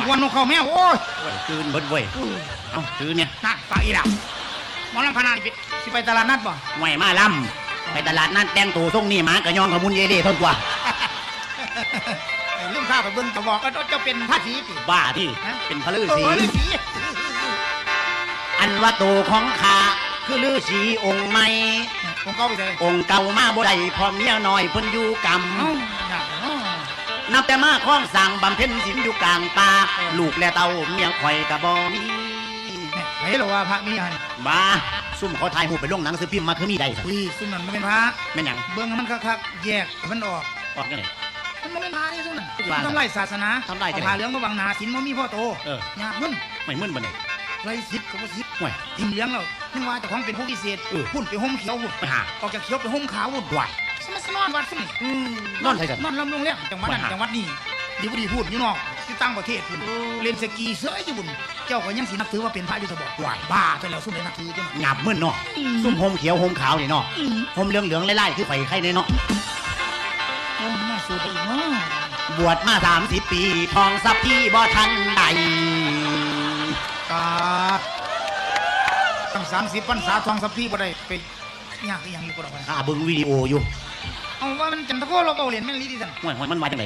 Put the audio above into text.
งควนนกเขาแมวโอ้ยคืนเบิดเว้ยเอ้าถือเนี่ยน่ะฟังอีหล่ะหมอลำคณะสิสิไปตลาดนัดบ่ไหวมาล่ำไปตลาดนั่นแต่งตัวทรงนี่หมากระยองขมุนเยเล่ทนกว่าไอ้เรื่องข้าวไปเบิ่งจะบอกก็จะเป็นพระศรีติบ้าที่ฮะเป็นพระฤาเอษีอฤาษีอันว่าตัวของข้าคือฤาษีองค์ใหม่ผมเข้าไปเลยองค์เก่ามาบ่ได้พอเมียน้อยเพิ่นอยู่กรรมเอ้าอยากเนาะนับแต่มาคล้องสั่งบำเพ็ญศีลอยู่กลางป่าลูกและเต้าเมียข่อยกะบ่มีเนี่ยเฮ้ยเหรอว่าพระมีอันบ้าซุ่มเขาถ่ายรูปไปลงหนังสือพิมพ์มาคือมีได้สักอุ้ยซึ่งนั่นมันเป็นพระแม่นหยังเบิ่งให้มันคักๆแยกให้มันออกออกจังได๋มันบ่เป็นพระนี่ซึ่งนั่นว่าทำลายศาสนาทำลายจังไงเอผ้าเหลืองมาบังหนาศีลบ่มีพ่อโตเออยากมึงไม่มึนบ่ได้ไรสิบก็บ่สิบห่วยทิมเหลืองแล้วยังว่าเจ้าของเป็นผู้พิเศษเออพุ่นไปห่มเขียวพุ่นไปหาออกจากเขียวไปห่มขาวพุ่นไหวสมัส นอนวัดซึ่งนอนไสกันนอนลำลงแล้วจังหวัดนั้นไปหาจังหวัดนี้ดีบ่ดีพูดอยู่นอกที่ต่างประเทศพุ่นเล่นสกีเสยอยู่บุ่นเจ้าก็ยังสินับถือว่าเป็นพระอยู่ตะบอกว่าบ้าไปแล้วซุ่มเลยนับถือจังหยับมึนเนาะซุ่มโฮมเขียวโฮมขาวนี่เนาะอืมโฮมเหลืองเหลืองๆไล่ๆคือไฟไข่ในเนาะโอ้น่าสูดไปอีกเนาะบวชมาสามสิบปีทองสับพี่บ่ทันใดกาดตั้งสามสิบพรรษาทองสัพพี่บ่ได้ไป ยากอีหยังอยู่ก็ดอกว่าข้าเบิ่งวิดีโออยู่เอาว่ามันจันทโคเราเบาเหรียญแม่นลีดิสัน ห่วยห่วยมันมาจังได